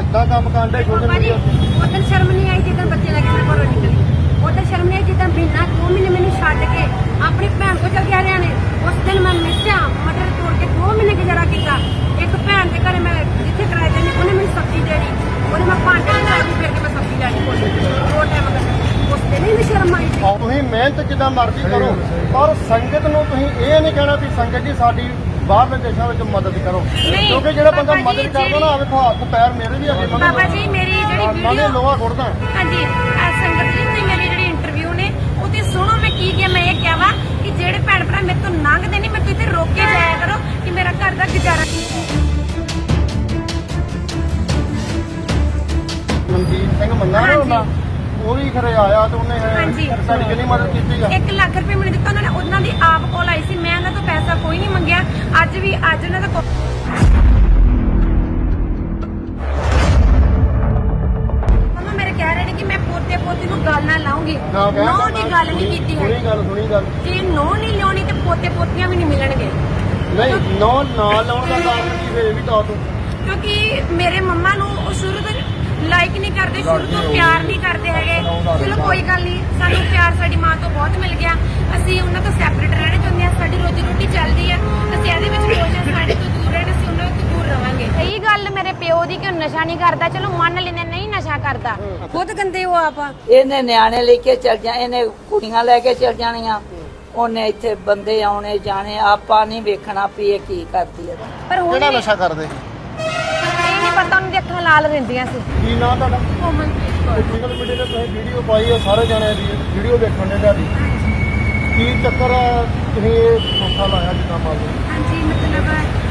ਇਦਾਂ ਕੰਮ ਕਾਂਡੇ ਜੀ ਮੀਡੀਆ ਉਦੋਂ ਸ਼ਰਮ ਨਹੀਂ ਆਈ ਜਿੱਦਾਂ ਬੱਚੇ ਲੈ ਕੇ ਮੈਂ ਘਰੋਂ ਨਿਕਲੀ। ਉਦੋਂ ਸ਼ਰਮ ਨਹੀਂ ਆਈ ਜਿੱਦਾਂ ਬਿਨਾ ਦੋ ਮਹੀਨੇ ਮੈਨੂੰ ਛੱਡ ਕੇ ਆਪਣੀ ਭੈਣ ਕੋਲ ਚਲ ਗਿਆ ਹਰਿਆਣੇ। ਉਸ ਦਿਨ ਮੈਂ ਮਿਰਚਾਂ ਮਟਰ ਤੋੜ ਕੇ ਦੋ ਮਹੀਨੇ ਗੁਜ਼ਾਰਾ ਕੀਤਾ। ਇੱਕ ਭੈਣ ਦੇ ਘਰੇ ਮੈਂ ਜਿੱਥੇ ਕਿਰਾਏ ਤੇ ਉਹਨੇ ਮੈਨੂੰ ਸਬਜ਼ੀ ਦੇਣੀ। ਉਹਨੇ ਮੈਂ ਭਾਂਡੇ ਸਾਰੀ ਫਿਰ ਕੇ ਮੈਂ ਸਬਜ਼ੀ ਲੈਣੀ। ਕੋਲ ਦੋ ਟਾਈਮ ਉਸ ਦਿਨ ਹੀ ਨਹੀਂ ਸ਼ਰਮ ਆਈ। ਤੁਸੀਂ ਮਿਹਨਤ ਜਿੱਦਾਂ ਮਰਜ਼ੀ ਕਰੋ ਪਰ ਸੰਗਤ ਨੂੰ ਤੁਸੀਂ ਇਹ ਨਹੀਂ ਕਹਿਣਾ ਵੀ ਸੰਗਤ ਜੀ ਸਾਡੀ ਬਾਹਰਲੇ ਦੇਸ਼ਾਂ ਵਿੱਚ ਮਦਦ ਕਰੋ। ਨਹੀਂ, ਕਿਉਂਕਿ ਜਿਹੜਾ ਬੰਦਾ ਬਾਬਾ ਜੀ, ਮਦਦ ਕਰਦਾ ਨਾ ਆਵੇ ਹੱਥ ਪੈਰ ਮੇਰੇ ਵੀ ਹੈਗੇ ਮਗਰ ਬਾਬਾ ਜੀ ਮੇਰੀ ਜਿਹੜੀ ਨਾਲੇ ਵੀਡੀਓ ਲੋਹਾ ਕੁੱਟਦਾ ਹਾਂਜੀ ਆਹ ਸੰਗਤ ਜੀ ਤੁਸੀਂ ਮੇਰੀ ਜਿਹੜੀ ਇੰਟਰਵਿਊ ਨੇ ਉਹਦੇ ਸੁਣੋ ਮੈਂ ਕੀ ਕਿਹਾ ਮੈਂ ਇਹ ਕਿਹਾ ਵਾ ਕਿ ਜਿਹੜੇ ਭੈਣ ਭਰਾ ਮੇਰੇ ਤੋਂ ਲੰਘਦੇ ਨਹੀਂ ਮੈਂ ਇੱਥੇ ਰੋਕ ਕੇ ਜਾਇਆ ਕਰੋ ਕਿ ਮੇਰਾ ਘਰ ਦਾ ਗੁਜ਼ਾਰਾ ਮਨਜੀਤ ਸਿੰਘ ਮੰਨਾ ਨਾ ਉਹ ਵੀ ਖਰੇ ਆਇਆ ਤੇ ਉਹਨੇ ਹਾਂਜੀ। ਸਾਡੀ ਕਿੰਨੀ ਮਦਦ ਕੀਤੀ ਆ? 1 ਲੱਖ ਰੁਪਏ ਮੈਨੂੰ ਦਿੱਤਾ ਉਹਨਾਂ ਨੇ ਉਹਨਾਂ ਦੀ ਆਪ ਕੋਲ ਆਈ ਸੀ ਮੈਂ ਉਹਨਾਂ ਤੋਂ ਪੈਸਾ ਕੋਈ ਨਹੀਂ ਮੰਗਿਆ ਅੱਜ ਵੀ ਅੱਜ ਉਹਨਾਂ ਦਾ ਮੰਮਾ ਮੇਰੇ ਕਹਿ ਰਹੇ ਨੇ ਕਿ ਮੈਂ ਪੋਤੇ ਪੋਤੀ ਨੂੰ ਗੱਲ ਨਾ ਲਾਉਂਗੀ। ਨਾ ਦੀ ਗੱਲ ਨਹੀਂ ਕੀਤੀ ਹੈ ਸੁਣੀ ਗੱਲ ਸੁਣੀ ਗੱਲ। ਜੇ ਨੋ ਨਹੀਂ ਲਿਆਉਣੀ ਤੇ ਪੋਤੇ ਪੋਤੀਆਂ ਵੀ ਨਹੀਂ ਮਿਲਣਗੇ। ਨਹੀਂ ਨੋ ਨਾ ਲਾਉਣ ਦਾ ਕਾਰਨ ਕੀ ਫੇਰ ਵੀ ਤਾਂ ਤੂੰ ਕਿਉਂਕਿ ਮੇਰੇ ਮੰਮਾ ਨੂੰ ਉਹ ਸ਼ੁਰੂ ਤੋਂ ਲਾਈਕ ਨਹੀਂ ਕਰਦੇ ਸ਼ੁਰੂ ਤੋਂ ਪਿਆਰ ਨਹੀਂ ਕਰਦੇ ਹੈਗੇ। ਚਲੋ ਕੋਈ ਗੱਲ ਨਹੀਂ ਸਾਨੂੰ ਪਿਆਰ ਸਾਡੀ ਮਾਂ ਤੋਂ ਬਹੁਤ ਮਿਲ ਗਿਆ। ਆਪ? ਇਹਨੇ ਨਿਆਣੇ ਲੈ ਕੇ ਚੱਲ ਜਾ ਇਹਨੇ ਕੁੜੀਆਂ ਲੈ ਕੇ ਚੱਲ ਜਾਣੀਆਂ। ਉਹਨੇ ਇੱਥੇ ਬੰਦੇ ਆਉਣੇ ਜਾਣੇ ਆਪਾਂ ਨਹੀਂ ਵੇਖਣਾ ਵੀ ਇਹ ਕੀ ਕਰਦੀ ਹੈ। ਪਰ ਹੁਣ ਕਿਹੜਾ ਨਸ਼ਾ ਕਰਦੇ? ਇਹ ਨਹੀਂ ਪਤਾ ਉਹਨੂੰ ਅੱਖਾਂ ਲਾਲ ਰਹਿੰਦੀਆਂ ਸੀ। ਕੀ ਨਾਂ ਤੁਹਾਡਾ? ਕੌਰ। ਟੈਕਨੀਕਲ ਮੀਡੀਆ ਤੇ ਤੁਸੀਂ ਵੀਡੀਓ ਪਾਈ ਆ ਸਾਰੇ ਜਣੇ ਦੀ ਵੀਡੀਓ ਦੇਖਣ ਦੇ ਤੁਹਾਡੀ। ਕੀ ਚੱਕਰ ਆ ਤੁਸੀਂ ਇਹ ਸੋਖਾ ਲਾਇਆ ਜਿੱਦਾਂ ਮੰਨ ਲਓ? ਹਾਂਜੀ ਮਤਲਬ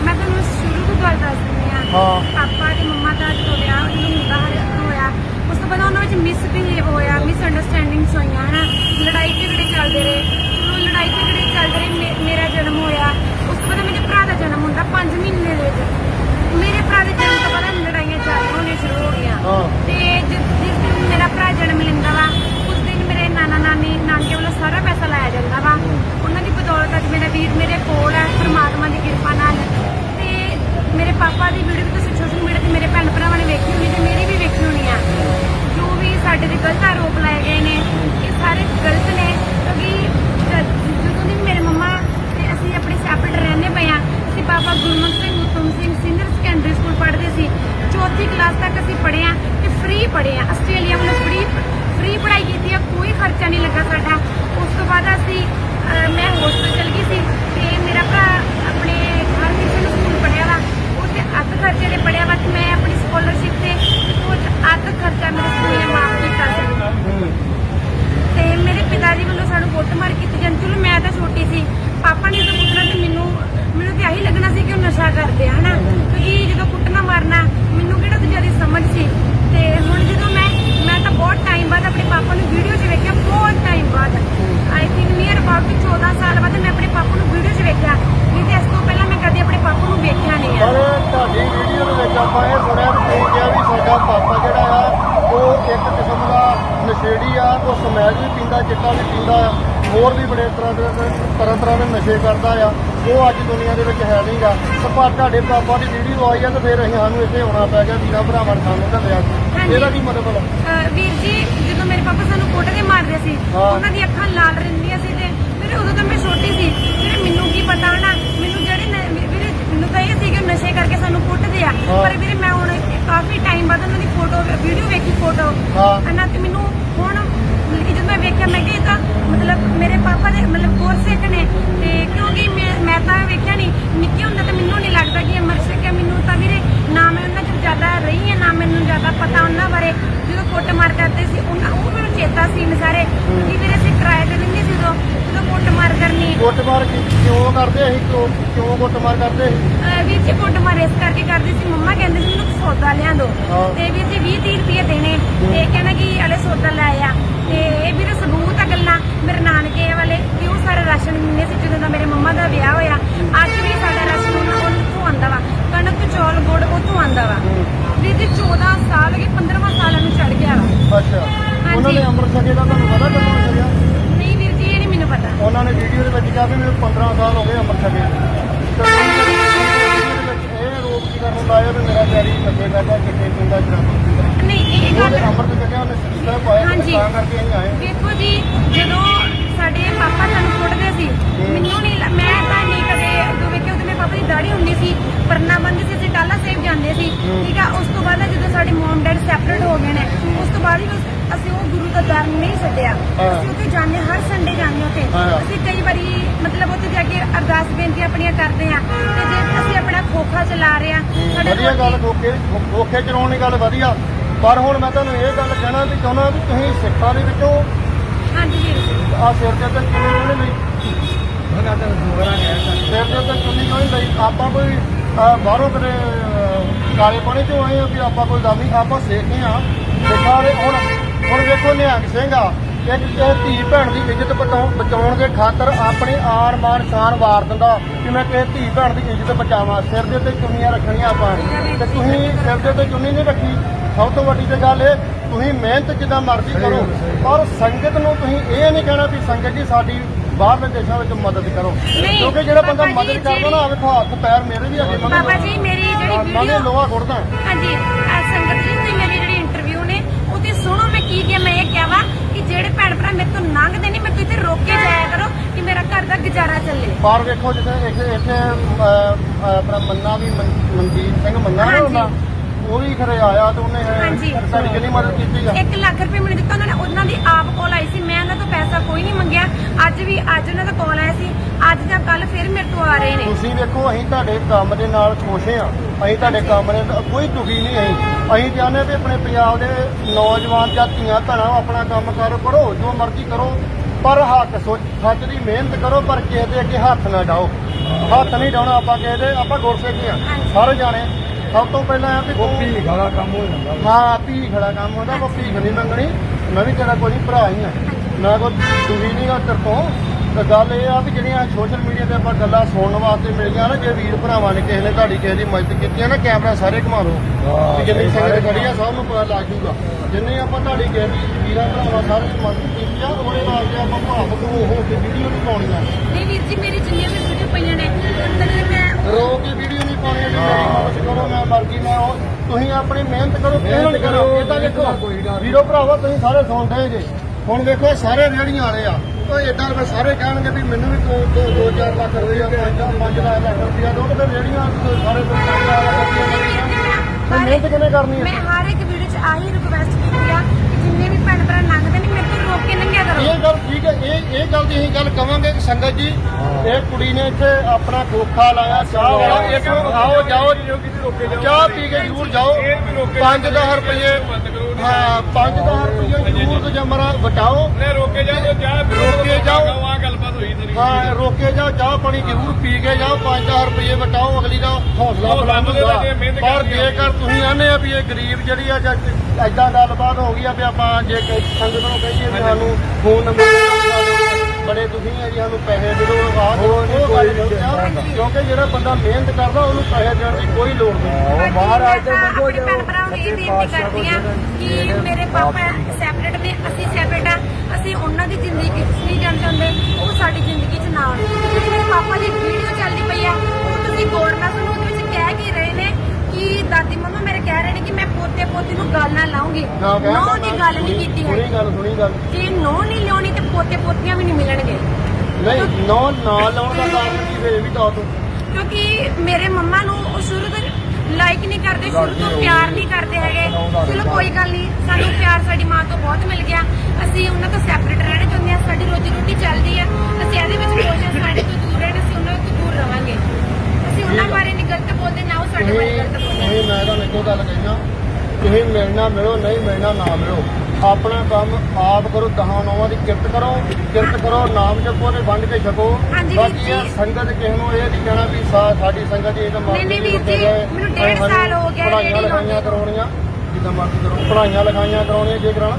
ਮੈਂ ਤੁਹਾਨੂੰ ਸ਼ੁਰੂ ਤੋਂ ਗੱਲ ਦੱਸ ਦਿੰਦੀ ਹਾਂ। ਹਾਂ। ਪਾਪਾ ਤੇ ਮੰਮਾ ਦਾ ਜਦੋਂ ਵਿਆਹ ਹਰ- ਉਸ ਤੋਂ ਬਾਅਦ ਉਹਨਾਂ ਵਿੱਚ ਮਿਸਬਿਹੇਵ ਹੋਇਆ ਮਿਸ ਅੰਡਰਸਟੈਂਡਿੰਗਸ ਹੋਈਆਂ ਹਨਾ? ਲੜਾਈ ਝਗੜੇ ਚੱਲਦੇ ਰਹੇ। ਚਲੋ ਲੜਾਈ ਝਗੜੇ ਚੱਲਦੇ ਰਹੇ ਮੇ- ਮੇਰਾ ਜਨਮ ਹੋਇਆ। ਉਸ ਤੋਂ ਬਾਅਦ ਮੇਰੇ ਭਰਾ ਦਾ ਜਨਮ ਹੁੰਦਾ 5 ਮਹੀਨੇ ਦੇ ਵਿੱਚ। ਮੇਰੇ ਭਰਾ ਦੇ ਜਨਮ ਤੋਂ ਬਾਅਦ ਲੜਾਈਆਂ ਚੱਲ ਹੋਣੀਆਂ ਸ਼ੁਰੂ ਹੋ ਗਈਆਂ। ਹਾਂ। ਤੇ ਜਿਸ ਜਿਸ ਦਿਨ ਮੇਰਾ ਭਰਾ ਜਨਮ ਲੈਂਦਾ ਵਾ ਉਸ ਦਿਨ ਮੇਰੇ ਨਾਨਾ ਨਾਨੀ ਨਾਨਕੇ ਵੱਲੋਂ ਸਾਰਾ ਪੈਸਾ ਲਾਇਆ ਜਾਂਦਾ ਵਾ ਉਹਨਾਂ ਦੀ ਬਦੌਲਤ ਅੱਜ ਮੇਰਾ ਵੀਰ ਮੇਰੇ ਕੋਲ ਹੈ ਪ੍ਰਮਾਤਮਾ ਦੀ ਕਿਰਪਾ ਨਾਲ ਤੇ ਮੇਰੇ ਪਾਪਾ ਦੀ ਵੀਡੀਓ ਵੀ ਤੁਸੀਂ ਸੋਸ਼ਲ ਮੀਡੀਆ ਤੇ ਮੇਰੇ ਭੈਣ ਭਰਾਵਾਂ ਨੇ ਵੇਖੀ ਹੋਣੀ ਤੇ ਮੇਰੀ ਵੀ ਵੇਖੀ ਹੋਣੀ ਆ ਜੋ ਵੀ ਸਾਡੇ ਤੇ ਗਲਤ ਆਰੋਪ ਲਾਏ ਗਏ ਨੇ ਇਹ ਸਾਰੇ ਗਲਤ ਨੇ ਕਿਉਂਕਿ ਜਦ- ਜਦੋਂ ਦੀ ਮੇਰੇ ਮੰਮਾ ਤੇ ਅਸੀਂ ਆਪਣੇ ਸੈਪਰੇਟ ਰਹਿੰਦੇ ਪਏ ਆ ਅਸੀਂ ਪਾਪਾ ਗੁਰਮੁਖ ਸਿੰਘ ਉਤਮ ਸਿੰਘ ਸੀਨੀਅਰ ਸੈਕੰਡਰੀ ਸਕੂਲ ਪੜ੍ਹਦੇ ਸੀ ਚੌਥੀ ਕਲਾਸ ਤੱਕ ਅਸੀਂ ਪੜ੍ਹੇ ਆ ਤੇ ਫ੍ਰੀ ਪੜ੍ਹੇ ਆ ਆਸਟ੍ਰੇਲੀਆ ਵੱਲੋਂ ਫ੍ਰੀ ਫ੍ਰੀ ਪੜ੍ਹਾਈ ਕੀਤੀ ਆ ਕੋਈ ਖਰਚਾ ਨਹੀਂ ਲੱਗਾ ਸਾਡਾ ਉਸ ਤੋਂ ਬਾਅਦ ਅਸੀਂ ਅਹ, ਮੈਂ ਹੋਸਟਲ ਚਲ ਗਈ ਸੀ ਤੇ ਮੇਰਾ ਭਰਾ ਆਪਣੇ ਹਰ ਕਿਸੇ ਨੂੰ ਸਕੂਲ ਪੜ੍ਹਿਆ ਵਾ ਉੱਥੇ ਅੱਧ ਖਰਚੇ ਦੇ ਪੜ੍ਹਿਆ ਵਾ ਤੇ ਮੈਂ ਆਪਣੀ ਸਕਾਲਰਸ਼ਿਪ ਤੇ ਕੁਝ ਅੱਧ ਖਰਚਾ ਮੇਰੇ ਸਕੂਲ ਨੇ ਮਾਫ ਕੀਤਾ ਸੀ ਤੇ ਮੇਰੇ ਪਿਤਾ ਜੀ ਵੱਲੋਂ ਸਾਨੂੰ ਕੁੱਟਮਾਰ ਕੀਤੀ ਜਾਂਦੀ ਚਲੋ ਮੈਂ ਤਾਂ ਛੋਟੀ ਸੀ ਪਾਪਾ ਨੇ ਜਦੋਂ ਕੁੱਟਣਾ ਤੇ ਮੈਨੂੰ ਮੈਨੂੰ ਤੇ ਆਹੀ ਲੱਗਣਾ ਸੀ ਕਿ ਉਹ ਨਸ਼ਾ ਕਰਦੇ ਆ ਹਨਾ ਕਿਉਂਕਿ ਜਦੋਂ ਕੁੱਟਣਾ ਮਾਰਨਾ ਮੈਨੂੰ ਕਿਹੜਾ ਦੂਜਾ ਦੀ ਸਮਝ ਸੀ ਤੇ ਹੁਣ ਜਦੋਂ ਮੈਂ ਮੈਂ ਤਾਂ ਬਹੁਤ ਟਾਈਮ ਬਾਅਦ ਆਪਣੇ ਪਾਪਾ ਨੂੰ ਵੀਡੀਓ 'ਚ ਵੇਖਿਆ ਬਹੁਤ ਟਾਈਮ ਬਾਅਦ ਆਈ ਥਿੰਕ ਨੀਅਰ ਅਬਾਊਟ 14 ਸਾਲ ਬਾਅਦ ਮੈਂ ਆਪਣੇ ਪਾਪਾ ਨੂੰ ਵੀਡੀਓ 'ਚ ਵੇਖਿਆ ਨਹੀਂ ਤੇ ਇਸ ਤੋਂ ਪਹਿਲਾਂ ਮੈਂ ਕਦੇ ਆਪਣੇ ਪਾਪਾ ਨੂੰ ਵੇਖਿਆ ਨਹੀਂ ਆ ਪਰ ਤੁਹਾਡੀ ਵੀਡੀਓ ਦੇ ਵਿੱਚ ਆਪਾਂ ਇਹ ਸੁਣਿਆ ਵੀ ਤੁਸੀਂ ਕਿਹਾ ਵੀ ਸਾਡਾ ਪਾਪਾ ਜਿਹੜਾ ਆ ਉਹ ਇੱਕ ਕਿਸਮ ਦਾ ਨਸ਼ੇੜੀ ਆ ਉਹ ਸਮੈਕ ਵੀ ਪੀਂਦਾ ਚਿੱਟਾ ਵੀ ਪੀਂਦਾ ਆ ਹੋਰ ਵੀ ਬੜੇ ਤਰ੍ਹਾਂ ਦੇ ਤਰ੍ਹਾਂ ਤਰ੍ਹਾਂ ਦੇ ਨਸ਼ੇ ਕਰਦਾ ਆ ਉਹ ਅੱਜ ਦੁਨੀਆ ਦੇ ਵਿੱਚ ਹੈ ਨਹੀਂਗਾ ਤੇ ਪਰ ਤੁਹਾਡੇ ਪਾਪਾ ਦੀ ਵੀਡੀਓ ਆਈ ਆ ਤੇ ਫਿਰ ਅਸੀਂ ਸਾਨੂੰ ਇੱਥੇ ਆਉਣਾ ਪੈ ਗਿਆ ਵੀਰਾ ਭਰਾਵਾਂ ਨੇ ਸਾਨੂੰ ਘੱਲਿਆ ਹਾਂਜੀ। ਇਹਦਾ ਕੀ ਮਤਲਬ ਆ? ਅਹ ਵੀਰ ਜੀ ਜਦੋਂ ਮੇਰੇ ਪਾਪਾ ਸਾਨੂੰ ਕੁੱਟਦੇ ਮਾਰਦੇ ਸੀ ਹਾਂ। ਉਹਨਾਂ ਦੀ ਅੱਖਾਂ ਲਾਲ ਰਹਿੰਦੀਆਂ ਸੀ ਤੇ ਵੀਰੇ ਉਦੋਂ ਤਾਂ ਮੈਂ ਛੋਟੀ ਸੀ ਵੀਰੇ ਮੈਨੂੰ ਕੀ ਪਤਾ ਹਨਾ ਮੈਨੂੰ ਜਿਹੜੇ ਨ- ਵੀਰੇ ਮੈਨੂੰ ਤਾਂ ਇਹ ਸੀ ਕਿ ਨਸ਼ੇ ਕਰਕੇ ਸਾਨੂੰ ਕੁੱਟਦੇ ਆ ਹਾਂ। ਪਰ ਵੀਰੇ ਮੈਂ ਹੁਣ ਕਾਫੀ ਟਾਈਮ ਬਾਅਦ ਉਹਨਾਂ ਦੀ ਫੋਟੋ ਵੀਡੀਓ ਵੇਖੀ ਫੋਟੋ ਹਾਂ। ਹਨਾ ਤੇ ਮੈਨੂੰ ਹੁਣ ਮਤਲਬ ਕਿ ਜਦੋਂ ਮੈਂ ਵੇਖਿਆ ਮੈਂ ਕਿਹਾ ਇਹ ਤਾਂ ਮਤਲਬ ਮੇਰੇ ਪਾਪਾ ਦੇ ਮਤਲਬ ਗੁਰਸਿੱਖ ਨੇ ਤੇ ਕਿਉਂਕਿ ਮੈਂ ਮੈਂ ਤਾਂ ਵੇਖਿਆ ਨਹੀਂ ਨਿੱਕੀ ਹੁੰਦਾ ਤਾਂ ਮੈਨੂੰ ਨਹੀਂ ਲੱਗਦਾ ਕਿ ਅਮਰ ਸਿੱਖ ਹੈ ਮੈਨੂੰ ਤਾਂ ਵੀਰੇ ਨਾ ਮੈਂ ਉਹਨਾਂ ਚ ਜ਼ਿਆਦਾ ਰਹੀ ਹੈ ਨਾ ਮੈਨੂੰ ਜ਼ਿਆਦਾ ਪਤਾ ਉਹਨਾਂ ਬਾਰੇ ਜਦੋਂ ਕੁੱਟ ਮਾਰ ਕਰਦੇ ਸੀ ਉਹਨਾਂ ਉਹ ਮੈਨੂੰ ਚੇਤਾ ਸੀ ਨੇ ਸਾਰੇ ਕਿ ਵੀਰੇ ਅਸੀਂ ਕਿਰਾਏ ਤੇ ਰਹਿੰਦੇ ਸੀ ਉਦੋਂ ਜਦੋਂ ਕੁੱਟ ਮਾਰ ਕਰਨੀ ਕੁੱਟਮਾਰ ਕੀ- ਕਿਉਂ ਕਰਦੇ ਅਸੀਂ ਕਿਉਂ ਕਿਉਂ ਕੁੱਟਮਾਰ ਕਰਦੇ ਅਸੀਂ ਅਹ ਵੀਰ ਜੀ ਕੁੱਟ ਮਾਰ ਇਸ ਕਰਕੇ ਕਰਦੀ ਸੀ। ਮੰਮਾ ਕਹਿੰਦੇ ਸੀ ਮੈਨੂੰ ਸੌਦਾ ਲਿਆ ਦੋ ਹਾਂ। ਤੇ ਵੀਰ ਜੀ 20 30 ਰੁਪਏ ਦੇਣੇ। ਤੇ ਕਹਿੰਦਾ ਕਿ ਹਲੇ ਸੌਦਾ ਲੈ ਆ। ਤੇ ਇਹ ਵੀਰੇ ਸਬੂਤ ਆ ਗੱਲਾਂ। ਮੇਰੇ ਨਾਨਕੇ ਵਾਲੇ ਕਿ ਉਹ ਸਾਰਾ ਰਾਸ਼ਨ ਮਿਲਨੇ ਸੀ ਜਦੋਂ ਦਾ ਮੇਰੇ ਮੰਮਾ ਦਾ ਵਿਆਹ ਹੋਇਆ। ਅੱਜ ਵੀ ਸਾਡਾ ਰਾਸ਼ਨ ਉਹਨਾਂ ਉੱਥੋਂ ਆਂਦਾ ਵਾ? ਕਣਕ ਚੌਲ ਗੁੜ ਉੱਥੋਂ ਆਂਦਾ ਵਾ। ਵੀਰ ਜੀ 14 ਸਾਲ ਕਿ 15ਵਾਂ ਸਾਲ ਨੂੰ ਚੜ ਗਿਆ ਵਾ। ਅੱਛਾ। ਉਹਨਾਂ ਨੇ ਅੰਮ੍ਰਿਤ ਛਕੇ ਦਾ ਤੁਹਾਨੂੰ ਪਤਾ ਕਦੋਂ ਛਕਿਆ ਨਹੀਂ ਵੀਰ ਜੀ ਇਹ ਨਹੀਂ ਮੈਨੂੰ ਪਤਾ। ਉਹਨਾਂ ਨੇ ਵੀਡੀਓ ਦੇ ਵਿੱਚ ਕਿਹਾ ਵੀ ਮੈਨੂੰ 15 ਸਾਲ ਹੋ ਗਏ ਅੰਮ੍ਰਿਤ ਛਕੇ ਇਹ ਰੋਕ ਕੀ ਕਰਨਾ ਲਾਇਆ ਵੀ ਮੇਰਾ ਡੈਡੀ ਨਸ਼ੇ ਕਰਦਾ ਚਿੱਟੇ ਪਿੰਦਾ ਸ਼ਰਾਬ ਪੀਂਦਾ ਨਹੀਂ ਇਹ ਉਹਦੇ ਗੱਲ ਅੰਮ੍ਰਿਤ ਕੱਢਿਆ ਉਹਨੇ ਸਿਸਟਰ ਪਾਇਆ ਤੇ ਹਾਂਜੀ। ਤਾਂ ਕਰਕੇ ਅਸੀਂ ਆਏ ਵੇਖੋ ਜੀ ਜਦੋਂ ਸਾਡੇ ਪਾਪਾ ਸਾਨੂੰ ਕੁੱਟਦੇ ਸੀ ਮੈਨੂੰ ਨਹੀਂ ਲ- ਮੈਂ ਤਾਂ ਨਹੀਂ ਕਦੇ ਉਦੋਂ ਵੇਖਿਆ ਉਦੋਂ ਮੇਰੇ ਪਾਪਾ ਦੀ ਦਾੜੀ ਹੁੰਦੀ ਸੀ ਪਰਨਾ ਬੰਨ੍ਹਦੇ ਸੀ ਅਸੀਂ ਟਾਲਾ ਸੇਵ ਜਾਂਦੇ ਸੀ ਠੀਕ ਆ ਉਸ ਤੋਂ ਬਾਅਦ ਜਦੋਂ ਸਾਡੇ ਮਮ ਡੈਡ ਸੈਪਰੇਟ ਹੋ ਗਏ ਨੇ ਉਸ ਤੋਂ ਬਾਅਦ ਵੀ ਉਸ- ਅਸੀਂ ਉਹ ਗੁਰੂ ਦਾ ਦਰ ਨਹੀਂ ਛੱਡਿਆ ਹਾਂ। ਅਸੀਂ ਉੱਥੇ ਜਾਂਦੇ ਹਰ ਸੰਡੇ ਜਾਂਦੇ ਉੱਥੇ ਹਾਂ। ਅਸੀਂ ਕਈ ਵਾਰੀ ਮਤਲਬ ਉੱਥੇ ਜਾ ਕੇ ਅਰਦਾਸ ਬੇਨਤੀ ਆਪਣੀਆਂ ਕਰਦੇ ਆ। ਤੇ ਜੇ ਅਸੀਂ ਆਪਣਾ ਖੋਖਾ ਚਲਾ ਰਹੇ ਆ ਸਾਡੇ ਵਧੀਆ ਗੱਲ ਖੋਖੇ ਖੋਖੇ ਚਲਾਉਣ ਦੀ ਗੱਲ ਵਧੀਆ। ਪਰ ਹੁਣ ਮੈਂ ਤੁਹਾਨੂੰ ਇਹ ਗੱਲ ਕਹਿਣਾ ਵੀ ਚਾਹੁੰਦਾ ਵੀ ਤੁਸੀਂ ਸਿੱਖਾਂ ਦੇ ਵਿੱਚੋਂ ਹਾਂਜੀ ਜੀ। ਆ ਸਿਰ ਉੱਤੇ ਚੁੰਨੀ ਕਿਉਂ ਨਹੀਂ ਲਈ? ਸਿਰ ਦੇ ਉੱਤੇ ਚੁੰਨੀ ਕਿਉਂ ਨਹੀਂ ਲਈ? ਆਪਾਂ ਕੋਈ ਬਾਹਰੋਂ ਕਦੇ ਅਹ, ਕਾਲੇ ਪਾਣੀ ਚੋਂ ਆਏ ਆ ਵੀ ਆਪਾਂ ਕੋਈ ਗੱਲ ਨਹੀਂ ਆਪਾਂ ਸਿੱਖੇ ਆ ਸਿੱਖਾਂ ਦੇ ਹੁਣ ਹੁਣ ਵੇਖੋ ਨਿਹੰਗ ਸਿੰਘ ਆ। ਇੱਕ ਇਹ ਧੀ ਭੈਣ ਦੀ ਇੱਜ਼ਤ ਬਚਾਉਣ ਬਚਾਉਣ ਦੇ ਖਾਤਰ ਆਪਣੀ ਆਨ ਮਾਨ ਸ਼ਾਨ ਵਾਰ ਦਿੰਦਾ ਕਿ ਮੈਂ ਕਿਸੇ ਧੀ ਭੈਣ ਦੀ ਇੱਜ਼ਤ ਬਚਾਵਾਂ। ਸਿਰ ਦੇ ਉੱਤੇ ਚੁੰਨੀਆਂ ਰੱਖਣੀਆਂ ਆਪਾਂ। ਤੇ ਤੁਸੀਂ ਸਿਰ ਦੇ ਉੱਤੇ ਚੁੰਨੀ ਨਹੀਂ ਰੱਖੀ। ਸਭ ਤੋਂ ਵੱਡੀ ਤੇ ਗੱਲ ਇਹ ਤੁਸੀਂ ਮਿਹਨਤ ਜਿੱਦਾਂ ਮਰਜ਼ੀ ਕਰੋ। ਪਰ ਸੰਗਤ ਨੂੰ ਤੁਸੀਂ ਇਹ ਨਹੀਂ ਕਹਿਣਾ ਵੀ ਸੰਗਤ ਜੀ ਸਾਡੀ ਬਾਹਰਲੇ ਦੇਸ਼ਾਂ ਵਿੱਚ ਮਦਦ ਕਰੋ। ਕਿਉਂਕਿ ਜਿਹੜਾ ਬੰਦਾ ਮਦਦ ਕਰਦਾ ਨਾ ਆਵੇ ਹੱਥ ਪੈਰ ਮੇਰੇ ਵੀ ਹੈਗੇ ਮੈਂ ਬਾਬਾ ਜੀ ਮੇਰੀ ਜਿਹੜੀ ਮੈਂ ਲੋਹਾ ਘੁੱਟਦਾ ਹਾਂਜੀ ਸੰਗਤ ਜੀ ਤੁਸੀਂ ਮੇਰੀ ਜਿਹੜੀ ਇੰਟਰਵਿਊ ਨੇ ਉਹਦੀ ਸੁਣੋ ਮੈਂ ਕੀ ਕਿਹਾ ਮੈਂ ਇਹ ਕਿਹਾ ਵਾ ਕਿ ਜਿਹੜੇ ਭੈਣ ਭਰਾ ਮੇਰੇ ਤੋਂ ਲੰਘਦੇ ਨਹੀਂ ਮੈਂ ਇੱਥੇ ਰੋਕ ਕੇ ਜਾਇਆ ਕਰੋ ਕਿ ਮੇਰਾ ਘਰ ਦਾ ਗੁਜ਼ਾਰਾ ਚੱਲੇ ਪਰ ਵੇਖੋ ਜਿੱਥੇ ਇੱਥੇ ਇੱਥੇ ਅਹ, ਅਹ, ਆਪਣਾ ਮੰਨਾ ਵੀ ਮਨ- ਮਨਜੀਤ ਸਿੰਘ ਮੰਨਾ ਨਾ ਹਾਂਜੀ। ਉਹ ਵੀ ਖਰੇ ਆਇਆ ਤੇ ਉਹਨੇ ਹਾਂਜੀ। ਸਾਡੀ ਕਿੰਨੀ ਮਦਦ ਕੀਤੀ ਆ? 1 ਲੱਖ ਰੁਪਏ ਮੈਨੂੰ ਦਿੱਤਾ ਉਹਨਾਂ ਨੇ। ਉਹਨਾਂ ਦੀ ਆਪ ਕੋਲ ਆਈ ਸੀ। ਮੈਂ ਉਹਨਾਂ ਤੋਂ ਪੈਸਾ ਕੋਈ ਨਹੀਂ ਮੰਗਿਆ। ਅੱਜ ਵੀ ਅੱਜ ਉਹਨਾਂ ਦਾ ਕਾਲ ਆਇਆ ਸੀ। ਅੱਜ ਜਾਂ ਕੱਲ ਫਿਰ ਮੇਰੇ ਤੋਂ ਆ ਰਹੇ ਨੇ। ਤੁਸੀਂ ਵੇਖੋ ਅਸੀਂ ਤੁਹਾਡੇ ਕੰਮ ਦੇ ਨਾਲ ਖੁਸ਼ ਹਾਂ। ਅਸੀਂ ਤੁਹਾਡੇ ਕੰਮ ਦੇ ਨਾਲ ਕੋਈ ਦੁਖੀ ਨਹੀਂ ਅਸੀਂ। ਅਸੀਂ ਚਾਹੁੰਦੇ ਵੀ ਆਪਣੇ ਪੰਜਾਬ ਦੇ ਨੌਜਵਾਨ ਜਾਂ ਧੀਆਂ ਭੈਣਾਂ ਆਪਣਾ ਕੰਮ ਕਰ ਕਰੋ ਜੋ ਮਰਜ਼ੀ ਕਰੋ। ਪਰ ਹੱਕ ਸੋਚ ਸੱਚ ਦੀ ਮਿਹਨਤ ਕਰੋ ਪਰ ਕਿਸੇ ਦੇ ਅੱਗੇ ਹੱਥ ਨਾ ਡਾਓ। ਹੱਥ ਨਹੀਂ ਡਾਉਣਾ ਆਪਾਂ ਕਿਸੇ ਦੇ। ਆਪਾਂ ਗੁਰਸਿੱਖੀ ਆ ਸਾਰੇ ਜਾਣੇ ਸਭ ਤੋਂ ਪਹਿਲਾਂ ਆ ਵੀ ਤੂੰ ਭੀਖ ਵਾਲਾ ਕੰਮ ਹੋ ਜਾਂਦਾ ਹਾਂ ਭੀਖ ਵਾਲਾ ਕੰਮ ਹੁੰਦਾ ਉਹ ਭੀਖ ਨਹੀਂ ਮੰਗਣੀ। ਮੈਂ ਵੀ ਤੇਰਾ ਕੋਈ ਭਰਾ ਹੀ ਆ। ਮੈਂ ਕੋਈ ਦੁਖੀ ਨਹੀਂ ਗਾ ਤੇਰੇ ਤੋਂ ਤੇ ਗੱਲ ਇਹ ਆ ਵੀ ਜਿਹੜੀਆਂ ਸੋਸ਼ਲ ਮੀਡੀਆ ਤੇ ਆਪਾਂ ਗੱਲਾਂ ਸੁਣਨ ਵਾਸਤੇ ਮਿਲੀਆਂ ਨਾ ਜੇ ਵੀਰ ਭਰਾਵਾਂ ਨੇ ਕਿਸੇ ਨੇ ਤੁਹਾਡੀ ਕਿਸੇ ਦੀ ਮਦਦ ਕੀਤੀ ਆ ਨਾ ਕੈਮਰਾ ਸਾਰੇ ਘੁਮਾ ਲਓ। ਵੀ ਜਿੰਨੀ ਸੰਗਤ ਖੜੀ ਆ ਸਭ ਨੂੰ ਪਤਾ ਲੱਗ ਜੂਗਾ ਜਿੰਨੇ ਆਪਾਂ ਤੁਹਾਡੀ ਕਿਸੇ ਦੀ ਵੀਰਾਂ ਭਰਾਵਾਂ ਸਾਰੇ ਦੀ ਮਦਦ ਕੀਤੀ ਆ ਉਹਦੇ ਵਾਸਤੇ ਆਪਾਂ ਭਾਵਕ ਹੋ ਹੋ ਕੇ ਵੀਡੀਓ ਨਹੀਂ ਪਾਉਣੀਆਂ। ਨਹੀਂ ਵੀਰ ਜੀ ਮੇਰੀ ਜਿੰਨੀਆਂ ਵੀ ਵੀਡੀਓ ਪਈਆਂ ਨੇ ਅੰਦਰ ਦੇ ਮੈਂ ਰੋ ਕੇ ਵੀਡੀਓ ਨਹੀਂ ਪਾਉਣੀ ਵੀ ਮੇਰੀ ਮਦਦ ਕਰੋ ਮੈਂ ਮਰਜ਼ੀ ਮੈਂ ਉਹ ਤੁਸੀਂ ਆਪਣੀ ਮਿਹਨਤ ਕਰੋ ਕਿਹਨਾਂ ਨਹੀਂ ਕਰੋ ਇਹ ਤਾਂ ਦੇਖੋ। ਵੀਰੋ ਭਰਾਵਾ ਤੁਸੀਂ ਸਾਰੇ ਸੁਣਦੇ ਜੇ। ਹੁਣ ਵੇਖੋ ਸਾਰੇ ਰੇੜੀਆਂ ਵਾਲੇ ਆ। ਉਹ ਇਦਾਂ ਫਿਰ ਸਾਰੇ ਕਹਿਣਗੇ ਵੀ ਮੈਨੂੰ ਵੀ ਦੋ ਦੋ ਦੋ ਚਾਰ ਲੱਖ ਰੁਪਇਆ ਪੰਜ ਪੰਜ ਲੱਖ ਰੁਪਇਆ ਦੋ ਤੇ ਫਿਰ ਰੇੜੀਆਂ ਸਾਰੇ ਮੈਂ ਮਿਹਨਤ ਕਿਵੇਂ ਕਰਨੀ ਮੈਂ ਹੈ ਹਰ ਇੱਕ ਵੀਡੀਓ 'ਚ ਆਹੀ ਰਿਕਵੈਸਟ ਕੀਤੀ ਆ ਭੈਣ ਭਰਾ ਲੰਘਦੇ ਨੇ ਮੇਰੇ ਤੋਂ ਰੋਕ ਕੇ ਲੰਘਿਆ ਕਰੋ। ਇਹ ਗੱਲ ਠੀਕ ਹੈ ਇਹ ਇਹ ਗੱਲ ਦੀ ਅਸੀਂ ਗੱਲ ਕਵਾਂਗੇ ਕਿ ਸੰਗਤ ਜੀ ਇਹ ਕੁੜੀ ਨੇ ਇੱਥੇ ਆਪਣਾ ਖੋਖਾ ਲਾਇਆ ਚਾਹ ਵਾਲਾ। ਇੱਕ ਆਓ ਜਾਓ ਚਾਹ ਪੀ ਕੇ ਜ਼ਰੂਰ ਜਾਓ। 5-10 ਰੁਪਏ ਹਾਂ 5-10 ਰੁਪਏ ਜ਼ਰੂਰ ਤੇ ਜਮਰਾ ਵਟਾਓ। ਰੋਕੇ ਜਾਓ ਚਾਹ ਰੋਕੇ ਜਾਓ। ਆ ਗੱਲਬਾਤ ਹੋਈ ਤੇਰੀ ਹਾਂ ਰੋਕੇ ਜਾਓ ਚਾਹ ਪਾਣੀ ਜ਼ਰੂਰ ਪੀ ਕੇ ਜਾਓ 5-10 ਰੁਪਏ ਵਟਾਓ ਅਗਲੀ ਦਾ ਹੌਸਲਾ ਬੁਲੰਦ ਹੁੰਦਾ ਪਰ। ਜੇਕਰ ਤੁਸੀਂ ਆਨੇ ਆ ਵੀ ਇਹ ਗਰੀਬ ਜਿਹੜੀ ਆ ਜਾਂ ਐਦਾਂ ਗੱਲਬਾਤ ਹੋ ਗਈ ਆ ਵੀ ਆਪਾਂ ਜੇ ਕੋਈ ਸੰਗਤ ਨੂੰ ਕਹੀਏ ਵੀ ਸਾਨੂੰ ਫੋਨ ਨੰਬਰ ਬੜੇ ਦੁਖੀ ਆ ਜੀ ਸਾਨੂੰ ਪੈਸੇ ਦੇ ਦਿਓ ਆਹ ਉਹ ਗੱਲ। ਕਿਉਂਕਿ ਜਿਹੜਾ ਬੰਦਾ ਮਿਹਨਤ ਕਰਦਾ ਉਹਨੂੰ ਪੈਸੇ ਦੇਣ ਦੀ ਕੋਈ ਲੋੜ ਨਹੀਂ। ਉਹ ਮਹਾਰਾਜ ਦੇ ਮੰਗੋ ਆਪਣੇ ਭੈਣ ਭਰਾਵਾਂ ਨੂੰ ਇਹ ਬੇਨਤੀ ਕਰਦੀ ਆ ਕਿ ਮੇਰੇ ਪਾਪਾ ਸੈਪਰੇਟ ਨੇ ਅਸੀਂ ਸੈਪਰੇਟ ਅਸੀਂ ਉਹਨਾਂ ਦੀ ਜ਼ਿੰਦਗੀ ਵਿੱਚ ਨਹੀਂ ਜਾਣਾ ਚਾਹੁੰਦੇ ਉਹ ਸਾਡੀ ਜ਼ਿੰਦਗੀ 'ਚ ਨਾ। ਆਉਣ ਜਿਹੜੀ ਮੇਰੇ ਪਾਪਾ ਦੀ ਵੀਡੀਓ ਚੱਲਦੀ ਪਈ ਆ ਉਹ ਤੁਸੀਂ ਗੌਰ ਨਾਲ ਸੁਣੋ ਉਹਦੇ ਵਿੱਚ ਕਹਿ ਕੀ ਰਹੇ ਨੇ ਕਿ ਦਾਦੀ ਮੰਮਾ ਮੇਰੇ ਕਹਿ ਰਹੇ ਨੇ ਕਿ ਮੈਂ ਪੋਤੇ ਪੋਤੀ ਨੂੰ ਗੱਲ ਨਾ ਲਾਉਂਗੀ। ਨਾ ਦੀ ਗੱਲ ਨਹੀਂ ਕੀਤੀ ਹੈ ਸੁਣੀ ਗੱਲ ਸੁਣੀ ਗੱਲ। ਜੇ ਨੋ ਨਹੀਂ ਲਿਆਉਣੀ ਤੇ ਪੋਤੇ ਪੋਤੀਆਂ ਵੀ ਨਹੀਂ ਮਿਲਣਗੇ। ਨਹੀਂ ਨੌ ਨਾ ਲਾਉਣ ਦਾ ਕਾਰਨ ਕੀ ਫੇਰ ਵੀ ਦਿਓ। ਕਿਉਂਕਿ ਮੇਰੇ ਮੰਮਾ ਨੂੰ ਉਹ ਸ਼ੁਰੂ ਤੋਂ ਲਾਈਕ ਨਹੀਂ ਕਰਦੇ ਸ਼ੁਰੂ ਤੋਂ ਪਿਆਰ ਨਹੀਂ ਕਰਦੇ ਹੈਗੇ। ਚਲੋ ਕੋਈ ਗੱਲ ਨਹੀਂ ਸਾਨੂੰ ਪਿਆਰ ਸਾਡੀ ਮਾਂ ਤੋਂ ਬਹੁਤ ਮਿਲ ਗਿਆ। ਅਸੀਂ ਉਹਨਾਂ ਤੋਂ ਸੈਪਰੇਟ ਰਹਿਣਾ ਚਾਹੁੰਦੇ ਹਾਂ ਸਾਡੀ ਰੋਜੀ ਰੋਟੀ ਚੱਲਦੀ ਆ ਅਸੀਂ ਇਹਦੇ ਵਿੱਚ ਕੋਸ਼ਿਸ਼ ਸਾਡੇ ਤੋਂ ਦੂਰ ਰਹਿਣਾ ਅਸੀਂ ਉਹਨਾਂ ਤੋਂ ਦੂਰ ਰਵਾਂਗੇ। ਅਸੀਂ ਉਹਨਾਂ ਬਾਰੇ ਨਹੀਂ ਗਲਤ ਬੋਲਦੇ ਨਾ ਉਹ ਸਾਡੇ ਬਾਰੇ ਗਲਤ ਬੋਲਦੇ। ਮੈਂ ਤੁਹਾਨੂੰ ਇੱਕੋ ਗੱਲ ਕਹਿਣਾ ਤੁਸੀਂ ਮਿਲਣਾ ਮਿਲੋ ਨਹੀਂ ਮਿਲਣਾ ਨਾ ਮਿਲੋ। ਆਪਣਾ ਕੰਮ ਆਪ ਕਰੋ ਦਹਾਂ ਨੌਵਾਂ ਦੀ ਕਿਰਤ ਕਰੋ ਕਿਰਤ ਕਰੋ ਨਾਮ ਜਪੋ ਤੇ ਵੰਡ ਕੇ ਛਕੋ ਹਾਂਜੀ ਵੀਰ ਬਾਕੀ ਇਹ ਜੀ। ਸੰਗਤ ਕਿਸੇ ਨੂੰ ਇਹ ਨਹੀਂ ਕਹਿਣਾ ਵੀ ਸਾ- ਸਾਡੀ ਸੰਗਤ ਇਹ ਤਾਂ ਨਹੀਂ, ਨਹੀਂ ਵੀਰ ਜੀ। ਮੈਨੂੰ ਡੇਢ ਸਾਲ ਹੋ ਗਿਆ ਪੜ੍ਹਾਈਆਂ ਰੇਹੜੀ ਲਾਉਂਦੇ। ਕਰਾਉਣੀਆਂ ਜਿੱਦਾਂ ਮਰਜ਼ੀ ਕਰੋ ਪੜ੍ਹਾਈਆਂ ਲਿਖਾਈਆਂ ਕਰਾਉਣੀਆਂ ਜੇ ਕਰਾਉਣਾ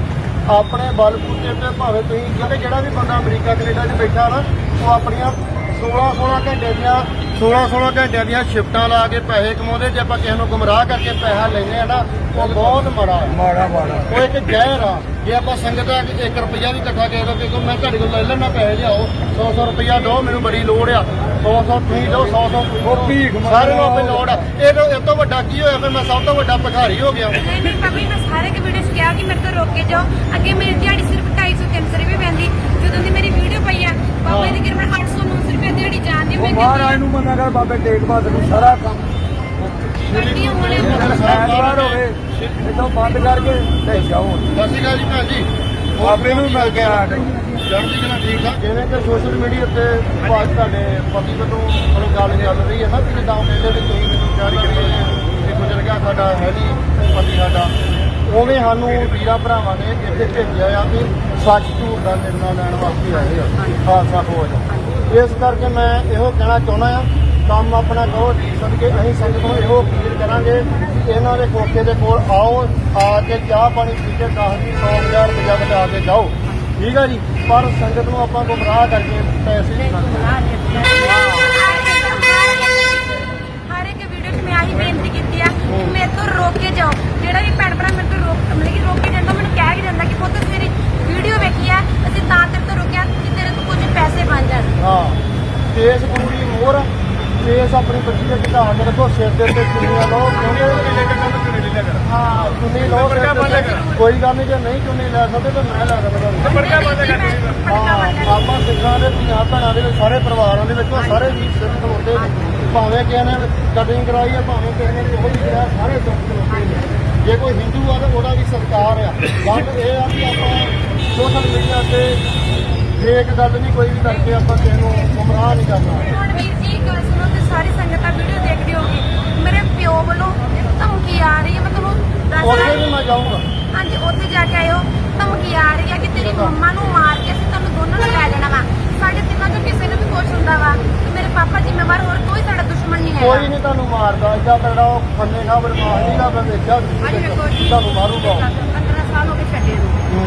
ਆਪਣੇ ਬਲਬੂਤੇ ਤੇ ਭਾਵੇਂ ਤੁਸੀਂ ਕਿਉਂਕਿ ਜਿਹੜਾ ਵੀ ਬੰਦਾ ਅਮਰੀਕਾ ਕੈਨੇਡਾ 'ਚ ਬੈਠਾ ਨਾ ਉਹ ਆਪਣੀਆਂ 16 16 ਘੰਟੇ ਦੀਆਂ 16 16 ਘੰਟਿਆਂ ਦੀਆਂ ਸ਼ਿਫਟਾਂ ਲਾ ਕੇ ਪੈਸੇ ਕਮਾਉਂਦੇ ਜੇ ਆਪਾਂ ਕਿਸੇ ਨੂੰ ਗੁੰਮਰਾਹ ਕਰਕੇ ਪੈਸਾ ਲੈਨੇ ਆ ਨਾ ਉਹ ਬਹੁਤ ਮਾੜਾ ਹੈ। ਮਾੜਾ ਮਾੜਾ। ਉਹ ਇੱਕ ਜ਼ਹਿਰ ਆ। ਜੇ ਆਪਾਂ ਸੰਗਤ ਦਾ 1 ਰੁਪਿਆ ਵੀ ਇਕੱਠਾ ਕੇ ਦੋ ਕਿ ਮੈਂ ਤੁਹਾਡੇ ਕੋਲ ਲੈ ਲੈਣਾ ਪੈਸੇ ਲਿਆਓ। 100 100 ਰੁਪਿਆ ਦਿਓ ਮੈਨੂੰ ਬੜੀ ਲੋੜ ਆ। 100 100 ਤੁਸੀਂ ਦਿਓ 100 100 ਉਹ ਭੀਖ ਮੰਗਣਾ। ਸਾਰੇ ਨੂੰ ਆਪਣੀ ਲੋੜ ਆ। ਇਹ ਤੋਂ ਇਹ ਤੋਂ ਵੱਡਾ ਕੀ ਹੋਇਆ ਫਿਰ? ਮੈਂ ਸਭ ਤੋਂ ਵੱਡਾ ਭਿਖਾਰੀ ਹੋ ਗਿਆ। ਨਹੀਂ ਨਹੀਂ ਭਾਬੀ ਮੈਂ ਸਾਰੇ ਕੇ ਵੀਡੀਓ 'ਚ ਕਿਹਾ ਕਿ ਮੇਰੇ ਤੋਂ ਰੋਕ ਕੇ ਜਾਓ। ਅੱਗੇ ਮੇਰੀ ਦਿਹਾੜੀ ਸਿਰਫ 250 300 ਰੁਪਏ ਪੈਂਦੀ। ਜਦੋਂ ਦੀ ਮੇਰੀ ਵੀਡੀਓ ਪਈ ਆ ਬਾਬਾ ਦੀ ਕਿਰਪਾ ਨਾਲ 800 900 ਰੁਪਏ ਦਿਹਾੜੀ ਜਾਂਦੀ ਉਹ ਮੈਂ ਮਹਾਰਾਜ ਨੂੰ ਮੰਨਿਆ ਕਰ ਬਾਬੇ ਟੇਕ ਬਾਦ ਨੂੰ ਸਾਰਾ ਕੰਮ। ਐਤਵਾਰ ਹੋਵੇ ਇਦੋਂ ਬੰਦ ਕਰਕੇ ਤੇ ਜਾਓ। ਸਤਿ ਸ਼੍ਰੀ ਅਕਾਲ ਜੀ ਭੈਣ ਜੀ। ਬਾਬੇ ਨੂੰ ਮਿਲ ਕੇ ਆ? ਗਏ ਚੜ੍ਹਦੀ ਕਲਾ ਠੀਕ ਠਾਕ ਜਿਵੇਂ ਕਿ ਸੋਸ਼ਲ ਮੀਡੀਆ ਤੇ ਬਾਤ ਤੁਹਾਡੇ ਪਤੀ ਵੱਲੋਂ ਮਤਲਬ ਗੱਲ ਚੱਲ ਰਹੀ ਹੈ ਨਾ ਕਿ ਜਿੱਦਾਂ ਕਹਿੰਦੇ ਵੀ ਤੁਸੀਂ ਮੈਨੂੰ ਗੁਜ਼ਰ ਗਿਆ ਸਾਡਾ ਹੈ ਨਹੀਂ ਪਤੀ ਸਾਡਾ। ਉਵੇਂ ਸਾਨੂੰ ਵੀਰਾਂ ਭਰਾਵਾਂ ਨੇ ਇੱਥੇ ਭੇਜਿਆ ਆ ਕਿ ਸੱਚ ਝੂਠ ਦਾ ਨਿਰਣਾ ਲੈਣ ਵਾਸਤੇ ਆਏ ਆ। ਖਾਲਸਾ ਫੌਜ। ਇਸ ਕਰਕੇ ਮੈਂ ਇਹੋ ਕਹਿਣਾ ਚਾਹੁੰਦਾ ਆ ਕੰਮ ਆਪਣਾ ਕਰੋ ਜੀ ਸਦਕੇ ਅਸੀਂ ਸੰਗਤ ਨੂੰ ਇਹੋ ਅਪੀਲ ਕਰਾਂਗੇ ਇਹਨਾਂ ਦੇ ਕੋਕੇ ਦੇ ਕੋਲ ਆਓ, ਆ ਕੇ ਚਾਹ ਪਾਣੀ ਪੀ ਕੇ 10 ਦੀ 100000 ਰੁਪਇਆ ਬਚਾ ਕੇ ਜਾਓ। ਠੀਕ ਆ ਜੀ? ਪਰ ਸੰਗਤ ਨੂੰ ਆਪਾਂ ਗੁੰਮਰਾਹ ਕਰਕੇ ਪੈਸੇ ਨਹੀਂ ਹਰ ਇੱਕ ਵੀਡੀਓ 'ਚ ਮੈਂ ਆਹੀ ਬੇਨਤੀ ਕੀਤੀ ਆ ਕਿ ਮੇਰੇ ਤੋਂ ਰੋਕ ਕੇ ਜਾਓ। ਜਿਹੜਾ ਵੀ ਭੈਣ ਭਰਾ ਮੇਰੇ ਤੋਂ ਰੋਕ ਮਤਲਬ ਕਿ ਰੋਕ ਕੇ ਜਾਂਦਾ, ਮੈਨੂੰ ਕਹਿ ਕੇ ਜਾਂਦਾ ਕਿ ਪੁੱਤ ਤੇਰੀ ਵੀਡੀਓ ਵੇਖੀ ਆ ਅਸੀਂ ਤਾਂ ਤੇਰੇ ਤੋਂ ਰੁਕਿਆ ਕਿ ਤੇਰੇ ਤੋਂ ਕੁਝ ਪੈਸੇ ਬਣ ਜਾਣ। ਹਾਂ ਕੇਸ ਪੂਰੀ ਮੋਹਰ ਕੇਸ ਆਪਣੀ ਬੱਚੀ ਦੇ ਘਟਾ ਕੇ ਰੱਖੋ ਸਿਰ ਦੇ ਉੱਤੇ ਚੁੰਨੀਆਂ ਲਾਓ ਕਿਉਂਕਿ ਹਾਂ ਚੁੰਨੀ ਲਾਓ ਸਿਰ ਦੇ ਉੱਤੇ। ਕੋਈ ਗੱਲ ਨਹੀਂ ਜੇ ਨਹੀਂ ਚੁੰਨੀ ਲੈ ਸਕਦੇ ਤਾਂ ਮੈਂ ਲੈ ਸਕਦਾ ਕਰ। ਹਾਂ ਆਪਾਂ ਸਿੱਖਾਂ ਦੇ ਪੰਜਾਬ ਭੈਣਾਂ ਦੇ ਵਿੱਚ ਸਾਰੇ ਪਰਿਵਾਰਾਂ ਦੇ ਵਿੱਚ ਉਹ ਸਾਰੇ ਵੀ ਸਿੱਖ ਖਲੋਤੇ ਨੇ। ਭਾਵੇਂ ਕਿਸੇ ਨੇ ਕਟਿੰਗ ਕਰਾਈ ਹੈ ਭਾਵੇਂ ਕਿਸੇ ਨੇ ਕੋਈ ਕਰਾਇਆ ਸਾਰੇ ਸਿੱਖ ਖਲੋਤੇ ਨੇ ਜੇ ਕੋਈ ਹਿੰਦੂ ਆ ਤਾਂ ਉਹਦਾ ਵੀ ਸਤਿਕਾਰ ਆ। ਗੱਲ ਇਹ ਆ ਕਿ ਆਪਾਂ ਸੋਸ਼ਲ ਮੀਡੀਆ ਤੇ ਫੇਕ ਗੱਲ ਨਹੀਂ ਕੋਈ ਵੀ ਕਰਕੇ ਆਪਾਂ ਕਿਸੇ ਨੂੰ ਗੁੰਮਰਾਹ ਨਹੀਂ ਕਰਨਾ। ਹੁਣ ਵੀਰ ਜੀ ਗੱਲ ਸੁਣੋ ਤੇ ਸਾਰੀ ਸੰਗਤਾਂ ਵੀਡੀਓ ਦੇਖਦੀ ਹੋਗੀ ਮੇਰੇ ਪਿਓ ਵੱਲੋਂ ਧਮਕੀ ਆ ਰਹੀ ਹੈ ਮੈਂ ਤੁਹਾਨੂੰ ਦੱਸ ਰਹੀ ਵੀ ਮੈਂ ਜਾਊਂਗਾ। ਹਾਂਜੀ ਉੱਥੇ ਜਾ ਕੇ ਆਇਓ। ਧਮਕੀ ਆ ਰਹੀ ਹੈ ਕਿ ਤੇਰੀ ਮੰਮਾ ਨੂੰ ਮਾਰ ਕੇ ਅਸੀਂ ਤੁਹਾਨੂੰ ਦੋਨਾਂ ਨੂੰ ਲੈ ਜਾਣਾ ਵਾ। ਸਾਡੇ ਤਿੰਨਾਂ ਚੋਂ ਕਿਸੇ ਨੂੰ ਵੀ ਕੁਛ ਹੁੰਦਾ ਵਾ। ਤੇ ਮੇਰੇ ਪਾਪਾ ਜ਼ਿੰਮੇਵਾਰ ਹੋਰ ਕੋਈ ਸਾਡਾ ਦੁਸ਼ਮਣ ਨਹੀਂ ਕੋਈ ਹੈਗਾ। ਨਹੀਂ ਤੁਹਾਨੂੰ ਮਾਰਦਾ। ਏਦਾਂ ਤੇਰਾ ਉਹ ਖੰਨੇ ਖਾ ਬਰਮਾਨ ਨਹੀਂ ਦਾ ਮੈਂ ਜੀ ਤੁਹਾਨੂੰ ਮਾਰੂਗਾ। 15 ਸਾਲ ਹੋ ਗਏ ਛੱਡੇ ਨੂੰ।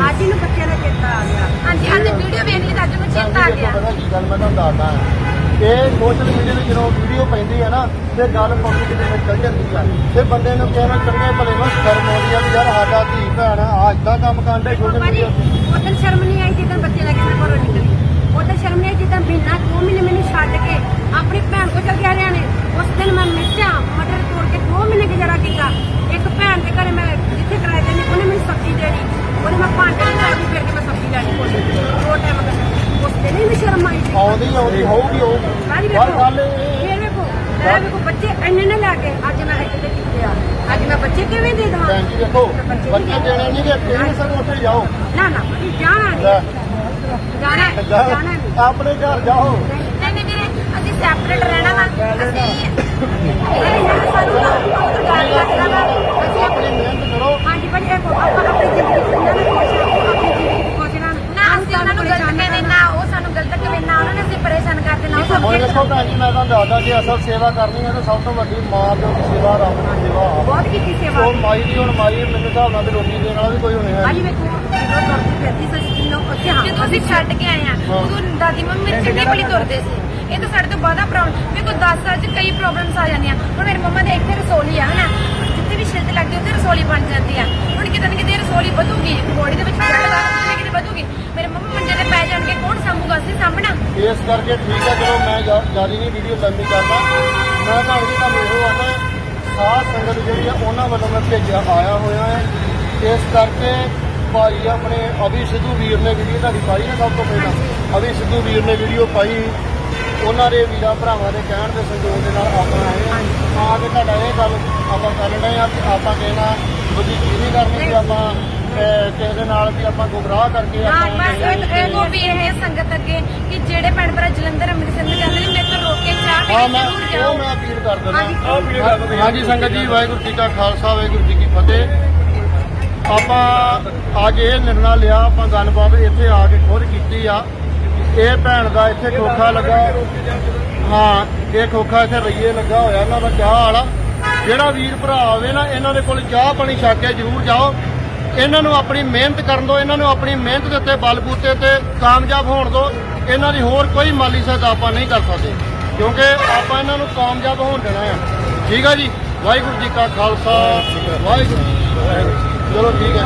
ਅੱਜ ਇਹਨੂੰ ਬੱਚਿਆਂ ਦਾ ਚੇਤਾ ਆ ਗਿਆ। ਹਾਂਜੀ ਅੱਜ ਵੀਡੀਓ ਵੇਖ ਲਈ ਤਾਂ ਅੱਜ ਨੂੰ ਚੇਤਾ ਆ ਗਿਆ। ਪਤਾ ਕੀ ਗੱਲ ਮੈਂ ਤੁਹਾਨੂੰ ਦੱਸਦਾ ਇਹ ਸੋਸ਼ਲ ਮੀਡੀਆ ਵਿੱਚ ਜਦੋਂ ਵੀਡੀਓ ਪੈਂਦੀ ਹੈ ਨਾ ਤੇ ਗੱਲ ਪਬਲਿਕ ਦੇ ਵਿੱਚ ਚੱਲ ਜਾਂਦੀ ਆ। ਤੇ ਬੰਦੇ ਨੂੰ ਕਹਿਣਾ ਚੰਗੇ ਭਲੇ ਨੂੰ ਸ਼ਰਮ ਆਉਂਦੀ ਆ ਵੀ ਯਾਰ ਸਾਡਾ ਧੀ ਭੈਣ ਆ ਏਦਾਂ ਕੰਮ ਕਾਂਡੇ ਸੋਸ਼ਲ ਮੀਡੀਆ ਉਦੋਂ ਸ਼ਰਮ ਨਹੀਂ ਆਈ ਜਿੱਦਾਂ ਬੱਚੇ ਦਾ ਕਹਿੰਦਾ ਘਰੋਂ ਨਿਕਲੀ। ਉਦੋਂ ਸ਼ਰਮ ਨਹੀਂ ਆਈ ਜਿੱਦਾਂ ਬਿਨਾ ਦੋ ਮਹੀਨੇ ਮੈਨੂੰ ਛੱਡ ਕੇ ਆਪਣੀ ਭੈਣ ਕੋਲ ਚਲ ਗਿਆ ਨੇ ਉਸ ਦਿਨ ਮੈਂ ਮਿਰਚਾਂ ਮਟਰ ਤੋੜ ਕੇ ਦੋ ਮਹੀਨੇ ਗੁਜ਼ਾਰਾ ਕੀਤਾ। ਇੱਕ ਭੈਣ ਦੇ ਘਰੇ ਮੈਂ ਜਿੱਥੇ ਕਿਰਾਏ ਤੇ ਉਹਨੇ ਮੈਨੂੰ ਸਬਜ਼ੀ ਦੇਣੀ। ਉਹਨੇ ਮੈਂ ਭਾਂਡੇ ਦੇ ਨਾਲ ਫਿਰ ਕੇ ਮੈਂ ਸਬਜ਼ੀ ਲੈਣੀ ਕੋਲ ਦੋ ਟਾਈਮ ਕਰ ਉਸ ਦਿਨ ਹੀ ਮੈਨੂੰ ਸ਼ਰਮ ਆਈ। ਸੀ ਆਉਂਦੀ ਆਉਂਦੀ ਹੋਊਗੀ ਉਹ ਸਾਰੀ ਵੇਖੋ ਫੇਰ ਵੇਖੋ ਮੈਂ ਵੇਖੋ ਬੱਚੇ ਇੰਨੇ ਨੇ ਲੈ ਕੇ ਅੱਜ ਮੈਂ ਇੱਥੇ ਕੀਤੇ ਆ। ਅੱਜ ਮੈਂ ਬੱਚੇ ਕਿਵੇਂ ਦੇ ਦੇਵਾਂ? ਭੈਣ ਜੀ ਦੇਖੋ ਬੱਚੇ ਦੇਣੇ ਨਹੀਂ ਕਿ ਤੁਸੀਂ ਸਭ ਉੱਥੇ ਜਾਓ। ਨਾ ਨਾ ਜਾਣਾ ਨਹੀਂ। ਜਾਣਾ ਜਾਣਾ। ਆਪਣੇ ਘਰ ਜਾਓ। ਨਹੀਂ ਨਹੀਂ ਵੀਰੇ ਅਸੀਂ ਸੈਪਰੇਟ ਰਹਿਣਾ ਵਾ। ਅਸੀਂ ਨਹੀਂ ਨਹੀਂ ਸਾਨੂੰ ਉਹ ਗੱਲ ਲੱਗਦਾ ਵਾ ਅਸੀਂ ਆਪਣੀ ਮਿਹਨਤ ਕੋ ਆਪਾਂ ਆਪਣੀ ਜ਼ਿੰਦਗੀ ਚ ਉਹਨਾਂ ਨੂੰ ਖੁਸ਼ ਰੱਖੋ ਆਪਣੀ ਜ਼ਿੰਦਗੀ ਚ ਖੁਸ਼ ਰਹਿਣ ਨਾ ਅਸੀਂ ਉਹਨਾਂ ਨੂੰ ਗਲਤ ਕਹਿੰਦੇ ਨਾ ਉਹ ਸਾਨੂੰ ਗਲਤ ਕਹਿੰਦੇ ਨਾ ਉਹਨਾਂ ਨੇ ਅਸੀਂ ਪਰੇਸ਼ਾਨ ਕਰਦੇ ਨਾ ਉਹ ਹੁਣ ਸਭ ਦੇਖੋ ਭੈਣ ਜੀ ਮੈਂ ਤੁਹਾਨੂੰ ਦੱਸਦਾ ਜੇ ਅਸਲ ਸੇਵਾ ਕਰਨੀ ਹੈ ਤਾਂ ਸਭ ਤੋਂ ਵੱਡੀ ਮਾਂ ਪਿਓ ਦੀ ਸੇਵਾ ਰੱਬ ਦੀ ਸੇਵਾ ਆ। ਬਹੁਤ ਕੀਤੀ ਸੇਵਾ। ਉਹ ਮਾਈ ਦੀ ਹੁਣ ਮਾਈ ਮੈਨੂੰ ਹਿਸਾਬ ਨਾਲ ਤੇ ਰੋਟੀ ਦੇਣ ਵਾਲਾ ਵੀ ਕੋਈ ਹੋਣੇ ਹੈ ਭਾਜੀ ਵੇਖੋ ਜਦੋਂ ਤੁਰਦੀ ਫਿਰਦੀ ਸੀ ਜਿੰਨੋਂ ਉੱਥੇ ਹਾਂ ਜਦੋਂ ਅਸੀਂ ਛੱਡ ਕੇ ਆਏ ਆ ਉਦੋਂ ਦਾਦੀ ਮੰਮੀ ਮੇਰੇ ਚੰਗੀ ਭਲੀ ਤੁਰਦੇ ਸੀ। ਇਹ ਤਾਂ ਸਾਡੇ ਤੋਂ ਬਾਅਦਾ ਪ੍ਰੋਬਲਮ ਮੇਰੇ ਕੋਲ 10 ਸਾਲ ਚ ਕਈ ਪ੍ਰੋਬਲਮਸ ਆ ਜਾਂਦੀਆਂ। ਹੁਣ ਮੇਰੀ ਮੰਮਾ ਦੇ ਇੱਥੇ ਰਸੋਲੀ ਆ ਹਨਾ? ਵੀ ਛਿੱਤ ਲੱਗਦੀ ਉੱਥੇ ਰਸੋਲੀ ਬਣ ਜਾਂਦੀ ਆ। ਹੁਣ ਕਿਤੇ ਨਾ ਕਿਤੇ ਰਸੋਲੀ ਵਧੂਗੀ ਬੋਡੀ ਦੇ ਵਿੱਚ ਕਿਤੇ ਕਿਤੇ ਵਧੂਗੀ। ਮੇਰੇ ਮੰਮਾ ਮੰਜੇ ਤੇ ਪੈ ਜਾਣਗੇ ਕੌਣ ਸਾਂਭੂਗਾ ਅਸੀਂ ਸਾਂਭਣਾ ਇਸ ਕਰਕੇ ਠੀਕ ਹੈ ਚਲੋ ਮੈਂ ਜ਼ਿਆਦਾ ਨਹੀਂ ਵੀਡੀਓ ਲੰਬੀ ਕਰਦਾ ਮੈਂ ਤੁਹਾਨੂੰ ਜੀ ਤੁਹਾਨੂੰ ਇਹੋ ਆਣਾ ਸਾਧ ਸੰਗਤ ਜਿਹੜੀ ਆ ਉਹਨਾਂ ਵੱਲੋਂ ਮੈਂ ਭੇਜਿਆ ਆਇਆ ਹੋਇਆ ਹੈ। ਇਸ ਕਰਕੇ ਭਾਈ ਆਪਣੇ ਅਭੀ ਸਿੱਧੂ ਵੀਰ ਨੇ ਵੀਡੀਓ ਤੁਹਾਡੀ ਪਾਈ ਨਾ ਸਭ ਤੋਂ ਪਹਿਲਾਂ? ਅਭੀ ਸਿੱਧੂ ਵੀਰ ਨੇ ਵੀਡੀਓ ਪਾਈ। ਉਹਨਾਂ ਦੇ ਵੀਰਾਂ ਭਰਾਵਾਂ ਦੇ ਕਹਿਣ ਦੇ ਸੰਯੋਗ ਦੇ ਨਾਲ ਆਪਾਂ ਆਏ ਹਾਂ। ਆ ਕੇ ਤੁਹਾਡਾ ਇਹ ਗੱਲ ਆਪਾਂ ਕਰਨ ਰਹੇ ਆ ਕਿ ਆਪਾਂ ਕਹਿਣਾ ਬੁੱਧੀ ਕੀ ਨਹੀਂ ਕਰਨੀ ਕਿ ਆਪਾਂ ਕਿਸੇ ਦੇ ਨਾਲ ਵੀ ਆਪਾਂ ਗੁੰਮਰਾਹ ਕਰਕੇ ਹਾਂ ਆਪਾਂ ਬਸ ਇਹ ਇਹ ਕੋ ਵੀ ਇਹ ਸੰਗਤ ਅੱਗੇ ਕਿ ਜਿਹੜੇ ਭੈਣ ਭਰਾ ਜਲੰਧਰ ਅੰਮ੍ਰਿਤਸਰ ਨੂੰ ਜਾਂਦੇ ਨੇ ਮੇਰੇ ਤੋਂ ਰੋਕ ਕੇ ਚਾਹ ਪੀ ਹਾਂ ਕੇ ਮੈਂ ਜ਼ਰੂਰ ਉਹ ਜਾਓ ਮੈਂ ਅਪੀਲ ਕਰ ਦਿੰਦਾ। ਕਰ। ਹਾਂਜੀ ਸੰਗਤ ਜੀ ਵਾਹਿਗੁਰੂ ਜੀ ਕਾ ਖਾਲਸਾ ਵਾਹਿਗੁਰੂ ਜੀ ਕੀ ਫਤਿਹ। ਆਪਾਂ ਅੱਜ ਇਹ ਨਿਰਣਾ ਲਿਆ ਆਪਾਂ ਗੱਲਬਾਤ ਇੱਥੇ ਆ ਕੇ ਖੁਦ ਕੀਤੀ ਆ। ਇਹ ਭੈਣ ਦਾ ਇੱਥੇ ਖੋਖਾ ਲੱਗਾ। ਹਾਂ, ਇਹ ਖੋਖਾ ਇੱਥੇ ਰਈਏ ਲੱਗਾ ਹੋਇਆ, ਇਹਨਾਂ ਦਾ ਚਾਹ ਵਾਲਾ ਜਿਹੜਾ ਵੀਰ ਭਰਾ ਆਵੇ ਨਾ, ਇਹਨਾਂ ਦੇ ਕੋਲ ਚਾਹ ਪਾਣੀ ਛੱਕ ਕੇ ਜ਼ਰੂਰ ਜਾਓ। ਇਹਨਾਂ ਨੂੰ ਆਪਣੀ ਮਿਹਨਤ ਕਰਨ ਦਿਓ, ਇਹਨਾਂ ਨੂੰ ਆਪਣੀ ਮਿਹਨਤ ਦੇ ਉੱਤੇ ਬਲਬੂਤੇ ਤੇ ਕਾਮਯਾਬ ਹੋਣ ਦਿਓ। ਇਹਨਾਂ ਦੀ ਹੋਰ ਕੋਈ ਮਾਲੀ ਸਹਾਇਤਾ ਆਪਾਂ ਨਹੀਂ ਕਰ ਸਕਦੇ, ਕਿਉਂਕਿ ਆਪਾਂ ਇਹਨਾਂ ਨੂੰ ਕਾਮਯਾਬ ਹੋਣ ਦੇਣਾ ਆ। ਠੀਕ ਆ ਜੀ? ਵਾਹਿਗੁਰੂ ਜੀ ਕਾ ਖਾਲਸਾ, ਵਾਹਿਗੁਰੂ ਜੀ ਕੀ ਫਤਿਹ। ਚਲੋ ਠੀਕ ਹੈ